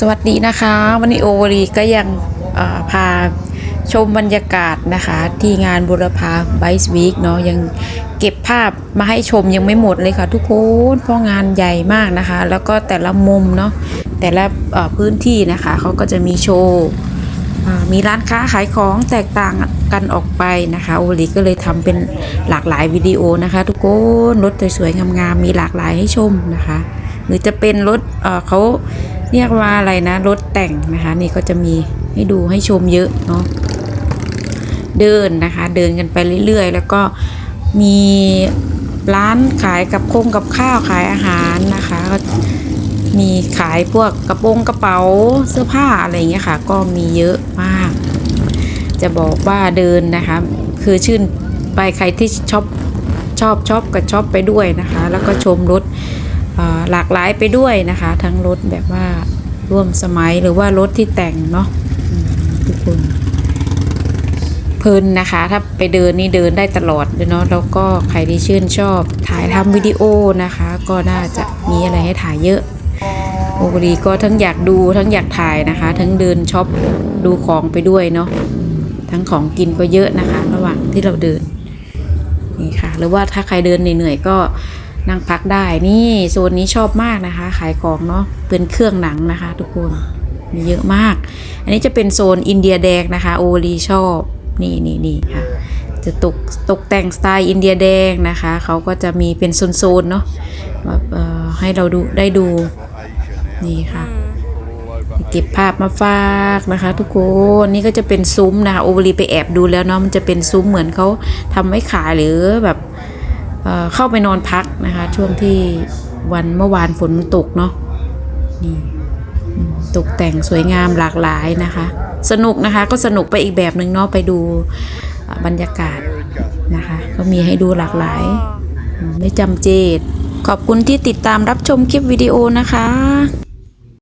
สวัสดีนะคะ วันนี้โอวรีก็ยังพาชมบรรยากาศนะคะ ที่งานบุรพาไบส์วีคเนาะยังเก็บภาพมาให้ชมยังไม่หมดเลยค่ะทุกคนเพราะงานใหญ่มากนะคะ แล้วก็แต่ละมุมเนาะแต่ละพื้นที่นะคะเขาก็จะมีโชว์มีร้านค้าขายของแตกต่างกันออกไปนะคะโอวรีก็เลยทำเป็นหลากหลายวิดีโอนะคะ ทุกคนรถสวยๆงามๆมีหลากหลายให้ชมนะคะ หรือจะเป็นรถเขา เรียกว่าอะไรนะรถแต่งนะคะ นี่ก็จะมีให้ดูให้ชมเยอะเนาะเดินนะคะ เดินกันไปเรื่อยๆ แล้วก็มีร้านขายกับคงกับข้าวขายอาหารนะคะก็มีขายพวกกระโปรงกระเป๋าเสื้อผ้าอะไรอย่างเงี้ยค่ะ ก็มีเยอะมาก จะบอกว่าเดินนะคะ คือชื่นไปใครที่ชอบชอบชอบก็ชอบไปด้วยนะคะ แล้วก็ชมรถ หลากหลายไปด้วยนะคะ ทั้งรถแบบว่าร่วมสมัยหรือว่ารถที่แต่งเนาะทุกคนเพลินนะคะ ถ้าไปเดินนี่เดินได้ตลอดเลยเนาะแล้วก็ใครที่ชื่นชอบถ่ายทำวิดีโอนะคะ ก็น่าจะมีอะไรให้ถ่ายเยอะโอรีก็ทั้งอยากดูทั้งอยากถ่ายนะคะ ทั้งเดินช็อปดูของไปด้วยเนาะทั้งของกินก็เยอะนะคะ ระหว่างที่เราเดินนี่ค่ะ หรือว่าถ้าใครเดินเหนื่อยๆก็ นั่งพักได้นี่โซนนี้ชอบมากนะคะ ขายของเนาะเป็นเครื่องหนังนะคะ ทุกคนมีเยอะมาก อันนี้จะเป็นโซนอินเดียแดงนะคะ โอลีชอบนี่นี่นี่ค่ะ จะตกตกแต่งสไตล์อินเดียแดงนะคะเขาก็จะมีเป็นโซนๆเนาะแบบเอ่อให้เราดูได้ดูนี่ค่ะเก็บภาพมาฝากนะคะ ทุกคนนี่ก็จะเป็นซุ้มนะคะโอเวอรีไปแอบดูแล้วเนาะมันจะเป็นซุ้มเหมือนเขาทำไว้ขายหรือแบบ เข้าไปนอนพักนะคะ ช่วงที่วันเมื่อวานฝนมันตกเนาะนี่ตกแต่งสวยงามหลากหลายนะคะ สนุกนะคะก็สนุกไปอีกแบบหนึ่งเนาะไปดูบรรยากาศนะคะ ก็มีให้ดูหลากหลาย ไม่จำเจดขอบคุณที่ติดตามรับชมคลิปวิดีโอนะคะ